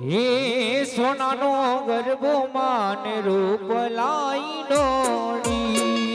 હે સોનાનો ગરબો માન રૂપ લાઈ ડોળી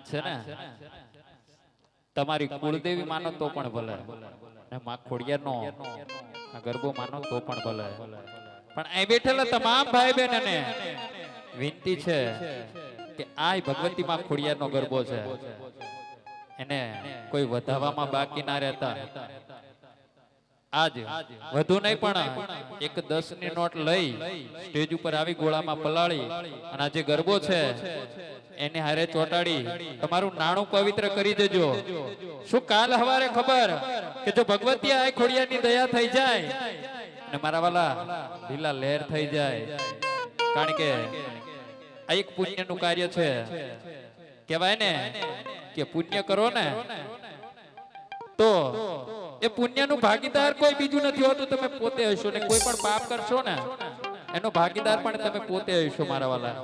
છે ને, તમારી કુળદેવી માનો તો પણ ભલે ને માં ખોડિયારનો નો ગરબો માનો તો પણ ભલે. પણ અહીં બેઠેલા તમામ ભાઈ બહેનને વિનંતી છે કે આ ભગવતી માં ખોડિયારનો ગરબો છે. એને કોઈ વધાવવામાં બાકી ના રહેતા. આજ વધુ નહીં પણ એક દસની નોટ લઈ સ્ટેજ ઉપર આવી ગોળામાં પલાળી અને જે ગરબો છે, એને હારે ચોટાડી, તમારું નાણું પવિત્ર કરી દેજો. શું કાલ હવારે ખબર કે જો ભગવતી આ ખોડિયાની દયા થઈ જાય અને મારા વાલા લીલા લહેર થઈ જાય? કારણ કે આ એક પુણ્યનું કાર્ય છે. કહેવાય ને કે પુણ્ય કરો ને તો એ પુણ્યનું ભાગીદાર કોઈ બીજું નથી હોતું, તમે પોતે હશો ને કોઈ પણ પાપ કરશો ને, એનો ભાગીદાર પણ તમે પોતે હશો મારા વાલા.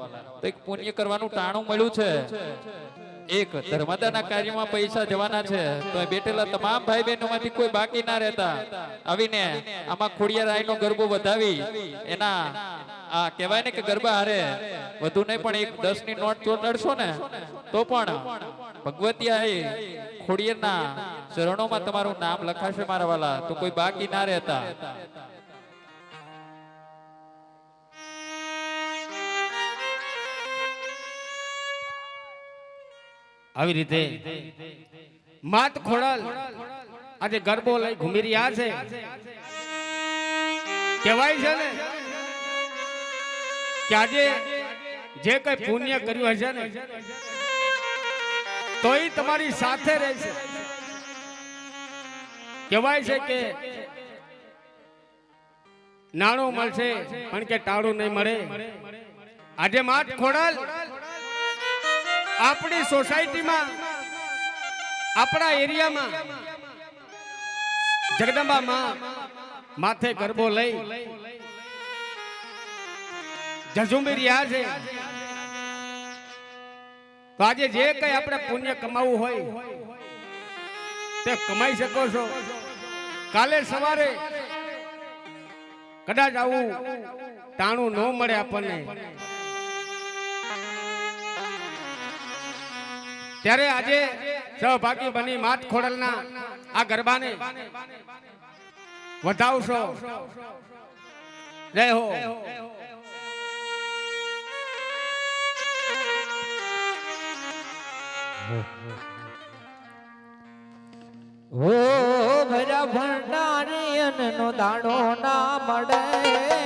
તો એક પુણ્ય કરવાનું ટાણું મળ્યું છે. એક ધર્મદાના કાર્યમાં પૈસા જવાના છે, તો બેઠેલા તમામ ભાઈ બહેનોમાંથી કોઈ બાકી ના રહેતા. આવીને આમાં ખોડિયાર આઈનો ગરબો વધાવી, એના, આ કહેવાય ને કે ગરબા હારે, વધુ નહીં પણ એક દસની નોટ ચોટાડશો ને, તો પણ ભગવતી આઈ ખોડિયારના ચરણોમાં તમારું નામ લખાશે મારા વાલા તો કોઈ બાકી ના રહેતા. આવી રીતે માત ખોડલ આજે ગરબો લઈ ઘૂમી રહ્યા છે. કહેવાય છે ને કે આજે જે કઈ પુણ્ય કર્યું હશે ને તો તમારી સાથે રહેશે. કહેવાય છે કે નાણું મળશે, પણ કે ટાળું નહીં મળે. આજે માત ખોડલ. આપણી સોસાયટીમાં, આપણા એરિયામાં જગદંબા માં માથે ગરબો લઈ ઝઝુંબી રહ્યા છે. તો આજે જે કઈ આપણે પુણ્ય કમાવું હોય, તે કમાઈ શકો છો. કાલે સવારે કદાચ આવું ટાણું ન મળે આપણને. ત્યારે આજે સહભાગી બની માત ખોડલના આ ગરબાને. વધાવશો. જય હો. હો ભરા ભંડારી અનનો દાણો ના મળે.